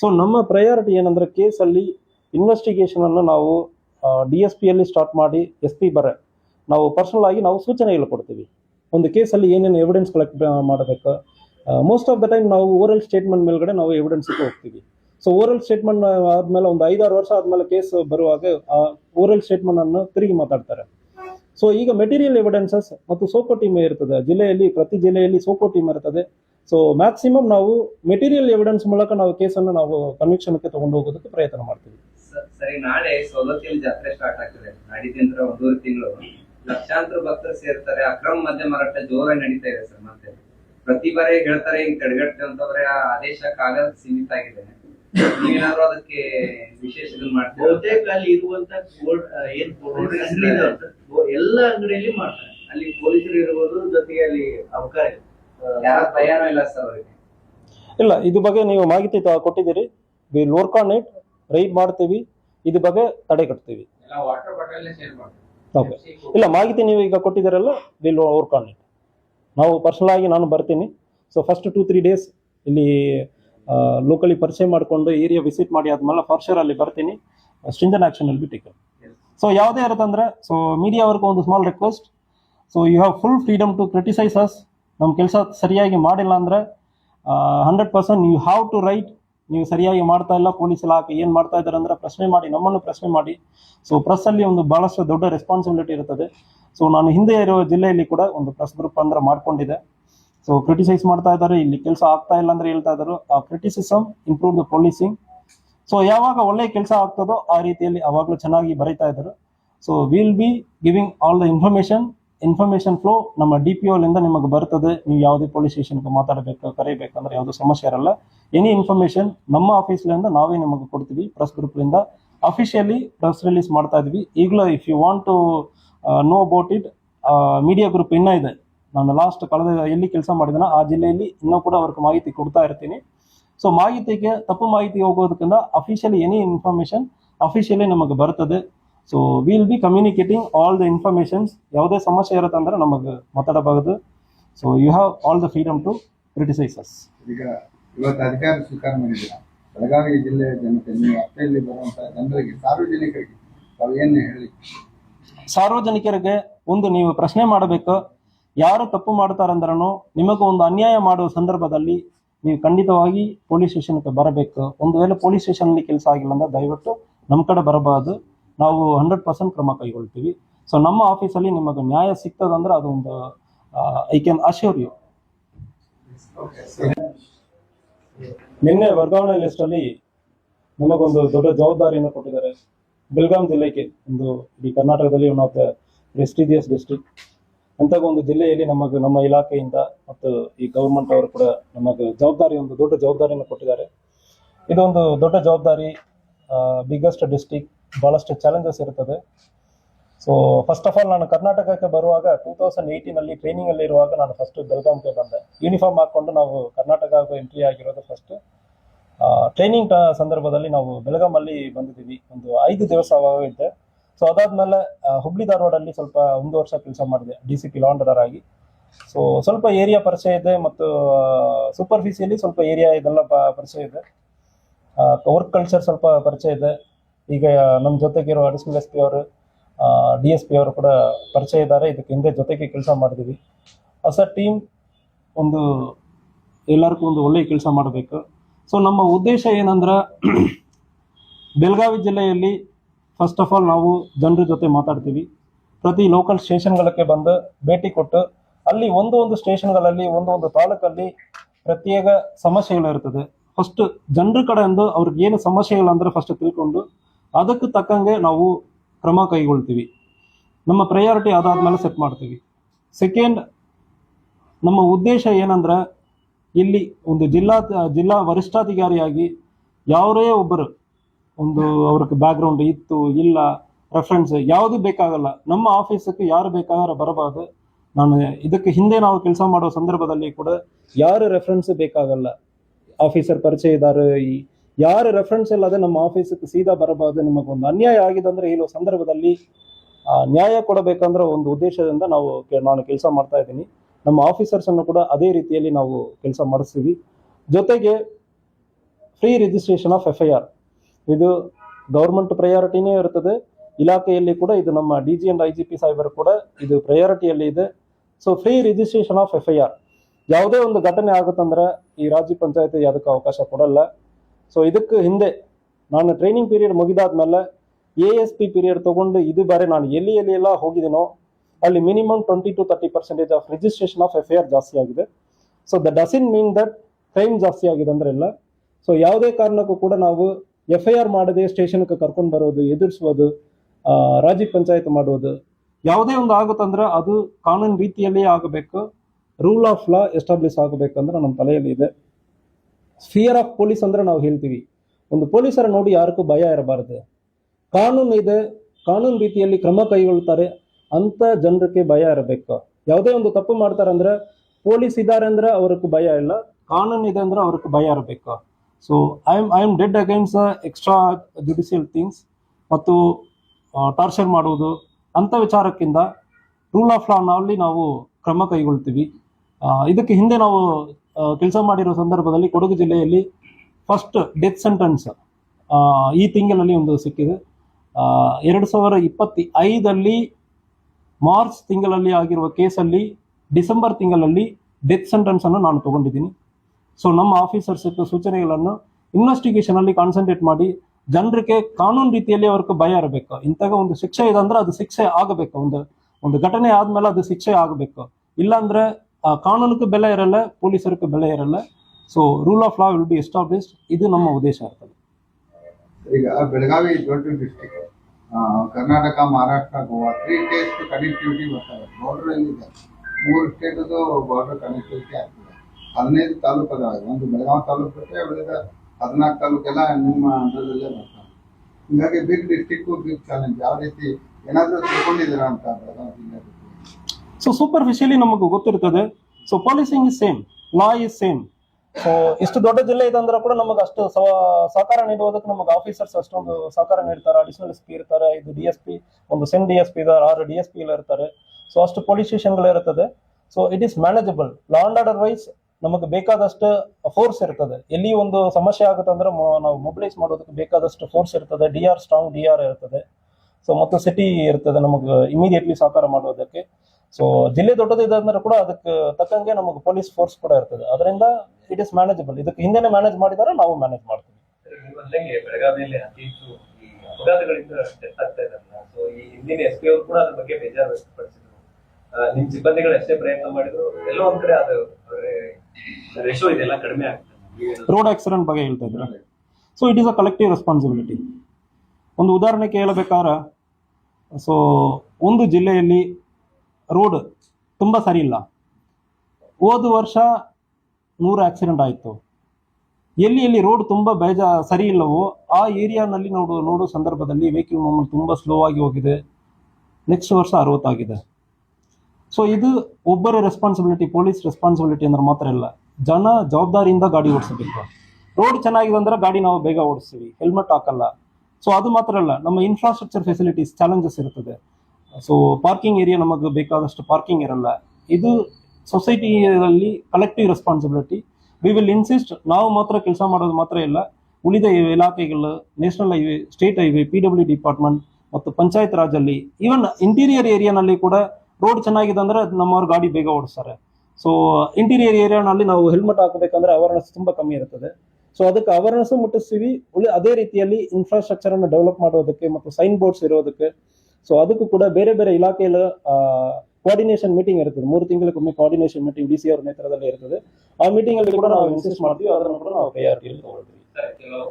So ನಮ್ಮ priority ಏನಂದ್ರೆ ಕೇಸಲ್ಲಿ ಇನ್ವೆಸ್ಟಿಗೇಷನ್ ಅನ್ನು ನಾವು ಡಿ ಎಸ್ ಪಿಯಲ್ಲಿ ಸ್ಟಾರ್ಟ್ ಮಾಡಿ ಎಸ್ ಪಿ ಬರ ನಾವು ಪರ್ಸನಲ್ ಆಗಿ ನಾವು ಸೂಚನೆಗಳು ಕೊಡ್ತೀವಿ. ಒಂದು ಕೇಸಲ್ಲಿ ಏನೇನು ಎವಿಡೆನ್ಸ್ ಕಲೆಕ್ಟ್ ಮಾಡಬೇಕು. ಮೋಸ್ಟ್ ಆಫ್ ದ ಟೈಮ್ ನಾವು ಓರಲ್ ಸ್ಟೇಟ್ಮೆಂಟ್ ಮೇಲ್ಗಡೆ ನಾವು ಎವಿಡೆನ್ಸಿಗೆ ಹೋಗ್ತೀವಿ. ಸೊ ಓರಲ್ ಸ್ಟೇಟ್ಮೆಂಟ್ ಆದಮೇಲೆ ಒಂದು ಐದಾರು ವರ್ಷ ಆದಮೇಲೆ ಕೇಸ್ ಬರುವಾಗ ಓರಲ್ ಸ್ಟೇಟ್ಮೆಂಟ್ ಅನ್ನು ತಿರುಗಿ ಮಾತಾಡ್ತಾರೆ. ಸೊ ಈಗ ಮೆಟೀರಿಯಲ್ ಎವಿಡೆನ್ಸಸ್ ಮತ್ತು ಸೋಕೋ ಟೀಮ್ ಇರ್ತದೆ. ಜಿಲ್ಲೆಯಲ್ಲಿ, ಪ್ರತಿ ಜಿಲ್ಲೆಯಲ್ಲಿ ಸೋಕೋ ಟೀಮ್ ಇರ್ತದೆ. ಸೊ ಮ್ಯಾಕ್ಸಿಮಮ್ ನಾವು ಮೆಟೀರಿಯಲ್ ಎವಿಡೆನ್ಸ್ ಮೂಲಕ ನಾವು ಕೇಸನ್ನು ನಾವು ಕನ್ವಿಕ್ಷನ್ಗೆ ತಗೊಂಡು ಹೋಗೋದಕ್ಕೆ ಪ್ರಯತ್ನ ಮಾಡ್ತೀವಿ. ಸರಿ ನಾಳೆ ಸೌದತ್ತಿಯಲ್ಲಿ ಜಾತ್ರೆ ಸ್ಟಾರ್ಟ್ ಆಗ್ತದೆ. ನಾಡಿದ್ದಿಂದ ಒಂದೂವರೆ ತಿಂಗಳು. ಲಕ್ಷಾಂತರ ಭಕ್ತರು ಸೇರ್ತಾರೆ. ಅಕ್ರಮ ಮದ್ಯ ಮಾರಾಟ ಜೋರಾಗಿ ನಡೀತಾ ಇದೆ ಸರ್ ಮತ್ತೆ. ಪ್ರತಿ ಬಾರಿ ಹೇಳ್ತಾರೆ ಹಿಂಗ್ ತಡೆಗಟ್ಟೆ ಅಂತಂದ್ರೆ ಆ ಆದೇಶ ಕಾಲ ಸೀಮಿತ ಆಗಿದೆ. ನೀವೇನಾದ್ರು ಅದಕ್ಕೆ ವಿಶೇಷ ಮಾಡ್ತೀವಿ ಬಹುತೇಕ ಅಲ್ಲಿ ಇರುವಂತ ಏನ್ ಇದೆ? ಗೋ- ಎಲ್ಲ ಅಂಗಡಿಯಲ್ಲಿ ಮಾಡ್ತಾರೆ. ಅಲ್ಲಿ ಪೊಲೀಸರು ಇರ್ಬೋದು ಜೊತೆಗೆ ಅಲ್ಲಿ ಅಬಕಾರಿ. ಯಾರ ಭಯನೂ ಇಲ್ಲ ಸರ್ ಅವರಿಗೆ. ಇಲ್ಲ ಇದು ಬಗ್ಗೆ ನೀವು ಮಾಹಿತಿ ತ- ಕೊಟ್ಟಿದ್ದೀರಿ. We work on it raid ಮಾಡ್ತೀವಿ ಇದು ಬಗ್ಗೆ ತಡೆ ಕಟ್ತೀವಿ. Water bottle sale okay. ಇಲ್ಲ ಮಾಹಿತಿ ನೀವು ಈಗ ಕೊಟ್ಟಿದ್ದೀರಲ್ಲ ವಿಲ್ ವರ್ಕ್ ಆನ್ ಇಟ್ ನಾವು ಪರ್ಸನಲ್ ಆಗಿ ನಾನು ಬರ್ತೀನಿ. So first two three days ಇಲ್ಲಿ ಲೋಕಲಿ ಪರಿಚಯ ಮಾಡಿಕೊಂಡು ಏರಿಯಾ ವಿಸಿಟ್ ಮಾಡಿ ಆದ್ಮೇಲೆ ಫಾರ್ ಶೋರ್ ಅಲ್ಲಿ ಬರ್ತೀನಿ. ಸ್ಟ್ರಿಂಜನ್ ಆಕ್ಷನ್ ಅಲ್ಲಿ ಬಿ ಟೇಕನ್ ಸೊ ಯಾವುದೇ ಇರುತ್ತಂದ್ರೆ ಸೊ ಮೀಡಿಯಾ ಅವ್ರಿಗೆ ಒಂದು small request so you have full freedom to criticise us ನಮ್ಮ ಕೆಲಸ ಸರಿಯಾಗಿ ಮಾಡಿಲ್ಲ ಅಂದ್ರೆ hundred percent you have to right ನೀವು ಸರಿಯಾಗಿ ಮಾಡ್ತಾ ಇಲ್ಲ ಪೊಲೀಸ್ ಇಲಾಖೆ ಏನು ಮಾಡ್ತಾ ಇದ್ದಾರೆ ಅಂದ್ರೆ ಪ್ರಶ್ನೆ ಮಾಡಿ, ನಮ್ಮನ್ನು ಪ್ರಶ್ನೆ ಮಾಡಿ. ಸೊ ಪ್ರೆಸ್ಸಲ್ಲಿ ಒಂದು ಬಹಳಷ್ಟು ದೊಡ್ಡ ರೆಸ್ಪಾನ್ಸಿಬಿಲಿಟಿ ಇರುತ್ತದೆ ಸೊ ನಾನು ಹಿಂದೆ ಇರೋ ಜಿಲ್ಲೆಯಲ್ಲಿ ಕೂಡ ಒಂದು ಪ್ರೆಸ್ ಗ್ರೂಪ್ ಅಂದ್ರೆ ಮಾಡ್ಕೊಂಡಿದೆ ಸೊ ಕ್ರಿಟಿಸೈಸ್ ಮಾಡ್ತಾ ಇದ್ದಾರೆ ಇಲ್ಲಿ ಕೆಲಸ ಆಗ್ತಾ ಇಲ್ಲ ಅಂದ್ರೆ ಹೇಳ್ತಾ ಇದ್ದಾರೆ ಆ criticism improve the policing so ಯಾವಾಗ ಒಳ್ಳೆ ಕೆಲಸ ಆಗ್ತದೋ ಆ ರೀತಿಯಲ್ಲಿ ಅವಾಗಲೂ ಚೆನ್ನಾಗಿ ಬರೀತಾ ಇದ್ದಾರೆ so will be giving all the information information flow ನಮ್ಮ ಡಿ ಪಿ ಓಲಿಂದ ನಿಮಗೆ ಬರ್ತದೆ. ನೀವು ಯಾವುದೇ ಪೊಲೀಸ್ ಸ್ಟೇಷನ್ಗೆ ಮಾತಾಡಬೇಕು ಕರೀಬೇಕಂದ್ರೆ ಯಾವುದೂ ಸಮಸ್ಯೆ ಇರಲ್ಲ. ಎನಿ ಇನ್ಫಾರ್ಮೇಶನ್ ನಮ್ಮ ಆಫೀಸ್ಲಿಂದ ನಾವೇ ನಿಮಗೆ ಕೊಡ್ತೀವಿ. ಪ್ರೆಸ್ ಗ್ರೂಪ್ಲಿಂದ ಅಫಿಷಿಯಲಿ ಪ್ರೆಸ್ ರಿಲೀಸ್ ಮಾಡ್ತಾ ಇದ್ವಿ. ಈಗಲೂ if you want to know about it media group ಇನ್ನೂ ಇದೆ. ನಾನು ಲಾಸ್ಟ್ ಕಳೆದ, ಎಲ್ಲಿ ಕೆಲಸ ಮಾಡಿದನ ಆ ಜಿಲ್ಲೆಯಲ್ಲಿ ಇನ್ನೂ ಕೂಡ ಅವ್ರಿಗೆ ಮಾಹಿತಿ ಕೊಡ್ತಾ ಇರ್ತೀನಿ. ಸೊ ಮಾಹಿತಿಗೆ, ತಪ್ಪು ಮಾಹಿತಿ ಹೋಗೋದಕ್ಕಿಂತ ಅಫಿಷಿಯಲಿ ಎನಿ ಇನ್ಫಾರ್ಮೇಶನ್ ಅಫಿಷಿಯಲಿ ನಮಗೆ ಬರ್ತದೆ. So will be communicating all the informations ಯಾವುದೇ ಸಮಸ್ಯೆ ಇರುತ್ತೆ ಅಂದ್ರೆ ನಮಗೆ ಮಾತಾಡಬಾರದು. So you have all the freedom to criticises ಈಗ ಇವತ್ತು ಅಧಿಕಾರ ಸ್ವೀಕಾರ ಮಾಡಿದ್ದೀರಾ? ಬೆಳಗಾವಿ ಜಿಲ್ಲೆಯ ಜನತೆ ನೀವು ಅಪ್ಪೆಯಲ್ಲಿ ಬರುವಂತಹ ಜನರಿಗೆ ಸಾರ್ವಜನಿಕರಿಗೆ ತಾವು ಏನು ಹೇಳಿ? ಸಾರ್ವಜನಿಕರಿಗೆ ಒಂದು ನೀವು ಪ್ರಶ್ನೆ ಮಾಡಬೇಕು. ಯಾರು ತಪ್ಪು ಮಾಡ್ತಾರಂದ್ರೂ ನಿಮಗೆ ಒಂದು ಅನ್ಯಾಯ ಮಾಡುವ ಸಂದರ್ಭದಲ್ಲಿ ನೀವು ಖಂಡಿತವಾಗಿ ಪೊಲೀಸ್ ಸ್ಟೇಷನ್ಗೆ ಬರಬೇಕು. ಒಂದು ವೇಳೆ ಪೊಲೀಸ್ ಸ್ಟೇಷನಲ್ಲಿ ಕೆಲಸ ಆಗಿಲ್ಲ ಅಂದ್ರೆ ದಯವಿಟ್ಟು ನಮ್ಮ ಕಡೆ ಬರಬಾರ್ದು. ನಾವು ಹಂಡ್ರೆಡ್ ಪರ್ಸೆಂಟ್ ಕ್ರಮ ಕೈಗೊಳ್ತೀವಿ. ಸೊ ನಮ್ಮ ಆಫೀಸಲ್ಲಿ ನಿಮಗೆ ನ್ಯಾಯ ಸಿಗ್ತದಂದ್ರೆ ಅದು ಒಂದು ಐ ಕ್ಯಾನ್ ಅಶ್ಯೂರ್ ಯು ನಿನ್ನೆ ವರ್ಗಾವಣೆ ಲಿಸ್ಟಲ್ಲಿ ನಮಗೊಂದು ದೊಡ್ಡ ಜವಾಬ್ದಾರಿಯನ್ನು ಕೊಟ್ಟಿದ್ದಾರೆ. ಬೆಲ್ಗಾಂ ಜಿಲ್ಲೆಗೆ ಒಂದು ಇಡೀ ಕರ್ನಾಟಕದಲ್ಲಿ one of the prestigious district ಅಂತ ಒಂದು ಜಿಲ್ಲೆಯಲ್ಲಿ ನಮಗೆ, ನಮ್ಮ ಇಲಾಖೆಯಿಂದ ಮತ್ತು ಈ ಗೌರ್ಮೆಂಟ್ ಅವರು ಕೂಡ ನಮಗೆ ಜವಾಬ್ದಾರಿ, ಒಂದು ದೊಡ್ಡ ಜವಾಬ್ದಾರಿಯನ್ನು ಕೊಟ್ಟಿದ್ದಾರೆ. ಇದೊಂದು ದೊಡ್ಡ ಜವಾಬ್ದಾರಿ ಬಿಗ್ಗೆಸ್ಟ್ ಡಿಸ್ಟಿಕ್ ಬಹಳಷ್ಟು ಚಾಲೆಂಜಸ್ ಇರುತ್ತದೆ ಸೊ ಫಸ್ಟ್ ಆಫ್ ಆಲ್ ನಾನು ಕರ್ನಾಟಕಕ್ಕೆ ಬರುವಾಗ ಟೂ ತೌಸಂಡ್ ಏಯ್ಟೀನಲ್ಲಿ ಟ್ರೈನಿಂಗಲ್ಲಿ ಇರುವಾಗ ನಾನು ಫಸ್ಟ್ ಬೆಲ್ಗಾಮ್ಗೆ ಬಂದೆ. ಯೂನಿಫಾರ್ಮ್ ಹಾಕೊಂಡು ನಾವು ಕರ್ನಾಟಕಕ್ಕೆ ಎಂಟ್ರಿ ಆಗಿರೋದು ಫಸ್ಟ್ ಟ್ರೈನಿಂಗ್ ಸಂದರ್ಭದಲ್ಲಿ ನಾವು ಬೆಳಗಾಮಲ್ಲಿ ಬಂದಿದ್ದೀವಿ. ಒಂದು ಐದು ದಿವಸ ಇದ್ದೆ. ಸೊ ಅದಾದ್ಮೇಲೆ ಹುಬ್ಳಿ ಧಾರವಾಡಲ್ಲಿ ಸ್ವಲ್ಪ ಒಂದು ವರ್ಷ ಕೆಲಸ ಮಾಡಿದೆ ಡಿ ಸಿ ಪಿ ಲಾಂಡರ್ ಆಗಿ. ಸೊ ಸ್ವಲ್ಪ ಏರಿಯಾ ಪರಿಚಯ ಇದೆ ಮತ್ತು ಸೂಪರ್ಫಿಸಿಯಲ್ಲಿ ಸ್ವಲ್ಪ ಏರಿಯಾ ಇದೆಲ್ಲ ಪರಿಚಯ ಇದೆ. ವರ್ಕ್ ಕಲ್ಚರ್ ಸ್ವಲ್ಪ ಪರಿಚಯ ಇದೆ. ಈಗ ನಮ್ಮ ಜೊತೆಗಿರೋ ಅಡಿಷನಲ್ ಎಸ್ ಪಿ ಅವರು ಡಿ ಎಸ್ ಪಿ ಅವರು ಕೂಡ ಪರಿಚಯ ಇದ್ದಾರೆ. ಇದಕ್ಕೆ ಹಿಂದೆ ಜೊತೆಗೆ ಕೆಲಸ ಮಾಡಿದ್ದೀವಿ ಹೊಸ ಟೀಮ್, ಒಂದು, ಎಲ್ಲರಿಗೂ ಒಂದು ಒಳ್ಳೆಯ ಕೆಲಸ ಮಾಡಬೇಕು. ಸೊ ನಮ್ಮ ಉದ್ದೇಶ ಏನಂದ್ರೆ, ಬೆಳಗಾವಿ ಜಿಲ್ಲೆಯಲ್ಲಿ ಫಸ್ಟ್ ಆಫ್ ಆಲ್ ನಾವು ಜನರ ಜೊತೆ ಮಾತಾಡ್ತೀವಿ. ಪ್ರತಿ ಲೋಕಲ್ ಸ್ಟೇಷನ್ಗಳಿಗೆ ಬಂದು ಭೇಟಿ ಕೊಟ್ಟು, ಅಲ್ಲಿ ಒಂದು ಒಂದು ಸ್ಟೇಷನ್ಗಳಲ್ಲಿ ಒಂದು ಒಂದು ತಾಲೂಕಲ್ಲಿ ಪ್ರತ್ಯೇಕ ಸಮಸ್ಯೆಗಳು ಇರ್ತದೆ. ಫಸ್ಟ್ ಜನರ ಕಡೆಯಿಂದ ಅವ್ರಿಗೆ ಏನು ಸಮಸ್ಯೆಗಳು ಅಂದ್ರೆ ಫಸ್ಟ್ ತಿಳ್ಕೊಂಡು ಅದಕ್ಕೆ ತಕ್ಕಂಗೆ ನಾವು ಕ್ರಮ ಕೈಗೊಳ್ತೀವಿ. ನಮ್ಮ ಪ್ರಯಾರಿಟಿ ಅದಾದ್ಮೇಲೆ ಸೆಟ್ ಮಾಡ್ತೀವಿ. ಸೆಕೆಂಡ್ ನಮ್ಮ ಉದ್ದೇಶ ಏನಂದ್ರೆ ಇಲ್ಲಿ ಒಂದು ಜಿಲ್ಲಾ ಜಿಲ್ಲಾ ವರಿಷ್ಠಾಧಿಕಾರಿಯಾಗಿ ಯಾರೇ ಒಬ್ಬರು ಒಂದು ಅವ್ರಿಗೆ ಬ್ಯಾಕ್ಗ್ರೌಂಡ್ ಇತ್ತು, ಇಲ್ಲ ರೆಫರೆನ್ಸ್ ಯಾವುದು ಬೇಕಾಗಲ್ಲ, ನಮ್ಮ ಆಫೀಸಕ್ಕೆ ಯಾರು ಬೇಕಾದ್ರೆ ಬರಬಾರ್ದು. ನಾನು ಇದಕ್ಕೆ ಹಿಂದೆ ನಾವು ಕೆಲಸ ಮಾಡೋ ಸಂದರ್ಭದಲ್ಲಿ ಕೂಡ ಯಾರು ರೆಫರೆನ್ಸ್ ಬೇಕಾಗಲ್ಲ. ಆಫೀಸರ್ ಪರಿಚಯ ಇದ್ದಾರೆ, ಈ ಯಾರು ರೆಫರೆನ್ಸ್ ಇಲ್ಲದೆ ನಮ್ಮ ಆಫೀಸಕ್ಕೆ ಸೀದಾ ಬರಬಾರದು ನಿಮಗೆ ಒಂದು ಅನ್ಯಾಯ ಆಗಿದೆ ಅಂದ್ರೆ ಇಲ್ಲೋ ಸಂದರ್ಭದಲ್ಲಿ ನ್ಯಾಯ ಕೊಡಬೇಕಂದ್ರೆ ಒಂದು ಉದ್ದೇಶದಿಂದ ನಾವು ನಾನು ಕೆಲಸ ಮಾಡ್ತಾ ಇದ್ದೀನಿ. ನಮ್ಮ ಆಫೀಸರ್ಸ್ ಅನ್ನು ಕೂಡ ಅದೇ ರೀತಿಯಲ್ಲಿ ನಾವು ಕೆಲಸ ಮಾಡಿಸ್ತೀವಿ. ಜೊತೆಗೆ free registration of F I R ಇದು ಗೌರ್ಮೆಂಟ್ ಪ್ರಯಾರಿಟಿನೇ ಇರ್ತದೆ. ಇಲಾಖೆಯಲ್ಲಿ ಕೂಡ ಇದು ನಮ್ಮ D G and I G P ಸಾಹೇಬರು ಕೂಡ ಇದು ಪ್ರಯಾರಿಟಿಯಲ್ಲಿ ಇದೆ. So free registration of F I R ಯಾವುದೇ ಒಂದು ಘಟನೆ ಆಗುತ್ತಂದ್ರೆ ಈ ರಾಜ್ಯ ಪಂಚಾಯತಿ ಅದಕ್ಕೆ ಅವಕಾಶ ಕೊಡಲ್ಲ. ಸೊ ಇದಕ್ಕೆ ಹಿಂದೆ ನಾನು ಟ್ರೈನಿಂಗ್ ಪೀರಿಯಡ್ ಮುಗಿದಾದ್ಮೇಲೆ ಎ ಎಸ್ ಪಿ ಪೀರಿಯಡ್ ತಗೊಂಡು ಇದು ಬೇರೆ ನಾನು ಎಲ್ಲಿ ಎಲ್ಲಿ ಎಲ್ಲ ಹೋಗಿದ್ದೀನೋ ಅಲ್ಲಿ minimum twenty to thirty percentage of registration of F I R ಜಾಸ್ತಿ ಆಗಿದೆ. So the doesn't mean that crime ಜಾಸ್ತಿ ಆಗಿದೆ ಅಂದ್ರೆ ಇಲ್ಲ. ಸೊ ಯಾವುದೇ ಕಾರಣಕ್ಕೂ ಕೂಡ ನಾವು ಎಫ್ ಐ ಆರ್ ಮಾಡದೆ ಸ್ಟೇಷನ್ಗೆ ಕರ್ಕೊಂಡು ಬರೋದು ಎದುರಿಸೋದು ರಾಜ್ಯ ಪಂಚಾಯತ್ ಮಾಡೋದು ಯಾವುದೇ ಒಂದು ಆಗುತ್ತಂದ್ರೆ ಅದು ಕಾನೂನು ರೀತಿಯಲ್ಲಿ ಆಗಬೇಕು ರೂಲ್ ಆಫ್ ಲಾ ಎಸ್ಟಾಬ್ಲಿಷ್ ಆಗಬೇಕಂದ್ರೆ ನಮ್ಮ ತಲೆಯಲ್ಲಿ ಇದೆ. ಫಿಯರ್ ಆಫ್ ಪೊಲೀಸ್ ಅಂದ್ರೆ ನಾವು ಹೇಳ್ತೀವಿ. ಒಂದು ಪೊಲೀಸರ ನೋಡಿ ಯಾರಿಗೂ ಭಯ ಇರಬಾರದು. ಕಾನೂನು ಇದೆ, ಕಾನೂನು ರೀತಿಯಲ್ಲಿ ಕ್ರಮ ಕೈಗೊಳ್ತಾರೆ, ಅಂತ ಜನರಿಗೆ ಭಯ ಇರಬೇಕು. ಯಾವುದೇ ಒಂದು ತಪ್ಪು ಮಾಡ್ತಾರೆ ಅಂದ್ರೆ ಪೊಲೀಸ್ ಇದ್ದಾರೆ ಅಂದ್ರೆ ಅವ್ರಿಗೆ ಭಯ ಇಲ್ಲ, ಕಾನೂನು ಇದೆ ಅಂದ್ರೆ ಅವ್ರಿಗೆ ಭಯ ಇರಬೇಕು. So I am I am dead against extra judicial things ಮತ್ತು ಟಾರ್ಚರ್ ಮಾಡುವುದು ಅಂಥ ವಿಚಾರಕ್ಕಿಂತ ರೂಲ್ ಆಫ್ ಲಾನಲ್ಲಿ ನಾವು ಕ್ರಮ ಕೈಗೊಳ್ತೀವಿ. ಇದಕ್ಕೆ ಹಿಂದೆ ನಾವು ಕೆಲಸ ಮಾಡಿರೋ ಸಂದರ್ಭದಲ್ಲಿ ಕೊಡಗು ಜಿಲ್ಲೆಯಲ್ಲಿ ಫಸ್ಟ್ ಡೆತ್ ಸೆಂಟೆನ್ಸ್ ಈ ತಿಂಗಳಲ್ಲಿ ಒಂದು ಸಿಕ್ಕಿದೆ. ಎರಡು ಸಾವಿರ ಇಪ್ಪತ್ತ ಐದಲ್ಲಿ ಮಾರ್ಚ್ ತಿಂಗಳಲ್ಲಿ ಆಗಿರುವ ಕೇಸಲ್ಲಿ, ಡಿಸೆಂಬರ್ ತಿಂಗಳಲ್ಲಿ ಡೆತ್ ಸೆಂಟೆನ್ಸ್ ಅನ್ನು ನಾನು ತಗೊಂಡಿದ್ದೀನಿ. ಸೊ ನಮ್ಮ ಆಫೀಸರ್ಸ್ ಸೂಚನೆಗಳನ್ನು ಇನ್ವೆಸ್ಟಿಗೇಷನ್ ಅಲ್ಲಿ ಕಾನ್ಸಂಟ್ರೇಟ್ ಮಾಡಿ, ಜನರಿಗೆ ಕಾನೂನು ರೀತಿಯಲ್ಲಿ ಅವ್ರಿಗೆ ಭಯ ಇರಬೇಕು. ಇಂತಹ ಒಂದು ಶಿಕ್ಷೆ ಇದೆ ಅಂದ್ರೆ ಅದು ಶಿಕ್ಷೆ ಆಗಬೇಕು. ಒಂದು ಒಂದು ಘಟನೆ ಆದ್ಮೇಲೆ ಅದು ಶಿಕ್ಷೆ ಆಗಬೇಕು. ಇಲ್ಲಾಂದ್ರೆ ಕಾನೂನಿಗೆ ಬೆಲೆ ಇರಲ್ಲ ಪೊಲೀಸರಿಗೆ ಬೆಲೆ ಇರಲ್ಲ so rule of law will be established ಇದು ನಮ್ಮ ಉದ್ದೇಶ ಇರ್ತದೆ ಈಗ ಬೆಳಗಾವಿ ದೊಡ್ಡ district Karnataka, Maharashtra, Goa three states connectivity ಬರ್ತವೆ. ಬಾರ್ಡರ್ ಇದೆ. ಮೂರು ಸ್ಟೇಟದು ಬಾರ್ಡರ್ ಕನೆಕ್ಟಿವಿಟಿ ಆಗ್ತದೆ. ಹದಿನೈದು ತಾಲೂಕು ಅದಾವೆ ಒಂದು ಬೆಳಗಾವಿ ತಾಲೂಕು ಬಿಟ್ಟರೆ ಉಳಿದ ಹದಿನಾಲ್ಕು ತಾಲೂಕೆಲ್ಲ ನಿಮ್ಮ ಅಂಡರ್ದಲ್ಲೇ ಬರ್ತವೆ. ಹೀಗಾಗಿ ಬಿಗ್ ಡಿಸ್ಟಿಕ್ಕು ಬಿಗ್ ಚಾಲೆಂಜ್ ಯಾವ ರೀತಿ ಏನಾದರೂ ತಿಳ್ಕೊಂಡಿದ್ದೀರಾ ಅಂತ ಬೆಳಗಾವಿ ಜಿಲ್ಲೆ ಬಗ್ಗೆ? ಸೊ ಸೂಪರ್ಫಿಷಿಯಲಿ ನಮಗೆ ಗೊತ್ತಿರ್ತದೆ. So policing is same law is same so ಇಷ್ಟು ದೊಡ್ಡ ಜಿಲ್ಲೆ ಇದೆ ಅಂದ್ರೆ ಕೂಡ ನಮಗೆ ಅಷ್ಟು ಸಹಕಾರ ನೀಡುವುದಕ್ಕೆ ನಮಗೆ ಆಫೀಸರ್ಸ್ ಅಷ್ಟೊಂದು ಸಹಕಾರ ನೀಡ್ತಾರೆ. ಅಡಿಷನಲ್ ಎಸ್ ಪಿ ಇರ್ತಾರೆ. ಇದು ಡಿ ಎಸ್ ಪಿ ಒಂದು ಸೆನ್ ಡಿ ಎಸ್ ಪಿ ಇದ್ದಾರೆ ಆರು ಡಿ ಎಸ್ ಪಿ ಇರ್ತಾರೆ. ಸೊ ಅಷ್ಟು ಪೊಲೀಸ್ ಸ್ಟೇಷನ್ಗಳು ಇರ್ತದೆ. So it is manageable law and order wise ನಮಗೆ ಬೇಕಾದಷ್ಟು ಫೋರ್ಸ್ ಇರ್ತದೆ. ಎಲ್ಲಿ ಒಂದು ಸಮಸ್ಯೆ ಆಗುತ್ತೆ ಅಂದ್ರೆ ನಾವು ಮೊಬಿಲೈಸ್ ಮಾಡೋದಕ್ಕೆ ಬೇಕಾದಷ್ಟು ಫೋರ್ಸ್ ಇರ್ತದೆ. D R strong D R ಇರ್ತದೆ. ಸೊ ಮತ್ತು ಸಿಟಿ ಇರ್ತದೆ ನಮಗೆ ಇಮಿಡಿಯೇಟ್ಲಿ ಸಹಕಾರ ಮಾಡೋದಕ್ಕೆ. ಸೊ ಜಿಲ್ಲೆ ದೊಡ್ಡದು ಅಂದ್ರೆ ಕೂಡ ಅದಕ್ಕೆ ತಕ್ಕಂಗೆ ನಮಗೆ ಪೊಲೀಸ್ ಫೋರ್ಸ್ ಕೂಡ ಇರ್ತದೆ. ಅದರಿಂದ ಇಟ್ ಇಸ್ ಮ್ಯಾನೇಜಬಲ್ ಇದಕ್ಕೆ ಹಿಂದೆನೆ ಮ್ಯಾನೇಜ್ ಮಾಡಿದಾರೆ ನಾವು ಮ್ಯಾನೇಜ್ ಮಾಡ್ತೀವಿ. ಬೆಳಗಾವಿಯಲ್ಲಿ ಅತಿ ಹೆಚ್ಚು ಈ ಅಪಘಾತಗಳಿಂದ ಡೆತ್ ಆಗ್ತಾ ಇದಾರಲ್ಲ ಸೊ ಈ ಹಿಂದಿನ ಎಸ್ ಪಿ ಅವರು ಕೂಡ ಅದ್ರ ಬಗ್ಗೆ ಬೇಜಾರು ವ್ಯಕ್ತಪಡಿಸಿದ್ರು ಆ, ನಿಮ್ ಸಿಬ್ಬಂದಿಗಳು ಎಷ್ಟೇ ಪ್ರಯತ್ನ ಮಾಡಿದ್ರು ಎಲ್ಲೋ ಒಂದ್ ಕಡೆ ಅದು ರೇಷೋ ಇದೆಲ್ಲ ಕಡಿಮೆ ಆಗ್ತದೆ ರೋಡ್ ಆಕ್ಸಿಡೆಂಟ್ ಬಗ್ಗೆ ಹೇಳ್ತಾ ಇದ್ರೆ so it is a collective responsibility ಒಂದು ಉದಾಹರಣೆ ಕೇಳಬೇಕಾದ್ರೆ ಸೊ ಒಂದು ಜಿಲ್ಲೆಯಲ್ಲಿ ರೋಡ್ ತುಂಬ ಸರಿ ಇಲ್ಲ. ಹೋದ ವರ್ಷ ನೂರು ಆಕ್ಸಿಡೆಂಟ್ ಆಯಿತು. ಎಲ್ಲಿ ಎಲ್ಲಿ ರೋಡ್ ತುಂಬ ಬೇಜ, ಸರಿ ಇಲ್ಲವೋ ಆ ಏರಿಯಾನಲ್ಲಿ ನೋಡು, ನೋಡೋ ಸಂದರ್ಭದಲ್ಲಿ ವೆಹಿಕಲ್ ಮೂವ್ಮೆಂಟ್ ತುಂಬ ಸ್ಲೋ ಆಗಿ ಹೋಗಿದೆ. ನೆಕ್ಸ್ಟ್ ವರ್ಷ ಅರವತ್ತಾಗಿದೆ ಸೊ ಇದು ಒಬ್ಬರ ರೆಸ್ಪಾನ್ಸಿಬಿಲಿಟಿ ಪೊಲೀಸ್ ರೆಸ್ಪಾನ್ಸಿಬಿಲಿಟಿ ಅಂದ್ರೆ ಮಾತ್ರ ಇಲ್ಲ. ಜನ ಜವಾಬ್ದಾರಿಯಿಂದ ಗಾಡಿ ಓಡಿಸಬೇಕು. ರೋಡ್ ಚೆನ್ನಾಗಿದೆ ಅಂದ್ರೆ ಗಾಡಿ ನಾವು ಬೇಗ ಓಡಿಸ್ತೀವಿ. ಹೆಲ್ಮೆಟ್ ಹಾಕಲ್ಲ. ಸೊ ಅದು ಮಾತ್ರ ಅಲ್ಲ. ನಮ್ಮ ಇನ್ಫ್ರಾಸ್ಟ್ರಕ್ಚರ್ ಫೆಸಿಲಿಟೀಸ್ ಚಾಲೆಂಜಸ್ ಇರ್ತದೆ. ಸೊ ಪಾರ್ಕಿಂಗ್ ಏರಿಯಾ ನಮಗೆ ಬೇಕಾದಷ್ಟು ಪಾರ್ಕಿಂಗ್ ಇರಲ್ಲ. ಇದು ಸೊಸೈಟಿಯಲ್ಲಿ collective responsibility we will insist ನಾವು ಮಾತ್ರ ಕೆಲಸ ಮಾಡೋದು ಮಾತ್ರ ಇಲ್ಲ. ಉಳಿದ ಇಲಾಖೆಗಳು national highway state highway P W department ಮತ್ತು ಪಂಚಾಯತ್ ರಾಜಲ್ಲಿ ಈವನ್ ಇಂಟೀರಿಯರ್ ಏರಿಯಾನಲ್ಲಿ ಕೂಡ ರೋಡ್ ಚೆನ್ನಾಗಿದೆ ಅಂದರೆ ಅದು ನಮ್ಮವ್ರ ಗಾಡಿ ಬೇಗ ಓಡಿಸ್ತಾರೆ. ಸೊ ಇಂಟೀರಿಯರ್ ಏರಿಯಾನಲ್ಲಿ ನಾವು ಹೆಲ್ಮೆಟ್ ಹಾಕಬೇಕಂದ್ರೆ ಅವೇರ್ನೆಸ್ ತುಂಬ ಕಮ್ಮಿ ಇರ್ತದೆ ಸೊ ಅದಕ್ಕೆ ಅವೇರ್ನೆಸ್ ಮುಟ್ಟಿಸ್ತೀವಿ. ಉಳಿ ಅದೇ ರೀತಿಯಲ್ಲಿ ಇನ್ಫ್ರಾಸ್ಟ್ರಕ್ಚರನ್ನು ಡೆವಲಪ್ ಮಾಡೋದಕ್ಕೆ ಮತ್ತು ಸೈನ್ ಬೋರ್ಡ್ಸ್ ಇರೋದಕ್ಕೆ ಸೊ ಅದಕ್ಕೂ ಕೂಡ ಬೇರೆ ಬೇರೆ ಇಲಾಖೆಯ ಕೋಆರ್ಡಿನೇಷನ್ ಮೀಟಿಂಗ್ ಇರ್ತದೆ ಮೂರು ತಿಂಗಳಿಗೊಮ್ಮೆ ಕೋಆರ್ಡಿನೇಷನ್ ಮೀಟಿಂಗ್ ಡಿ ಸಿ ಅವರ ನೇತೃತ್ವದಲ್ಲಿ ಇರ್ತದೆ ಆ ಮೀಟಿಂಗ್ ಅಲ್ಲಿ ಕೂಡ ನಾವು ಇನ್ಸಿಸ್ಟ್ ಮಾಡ್ತೀವಿ ಅದನ್ನು ಕೂಡ ನಾವು ಕೈಯಾರಿಯಲ್ಲಿ ತಗೊಳ್ತೀವಿ ಕೆಲವು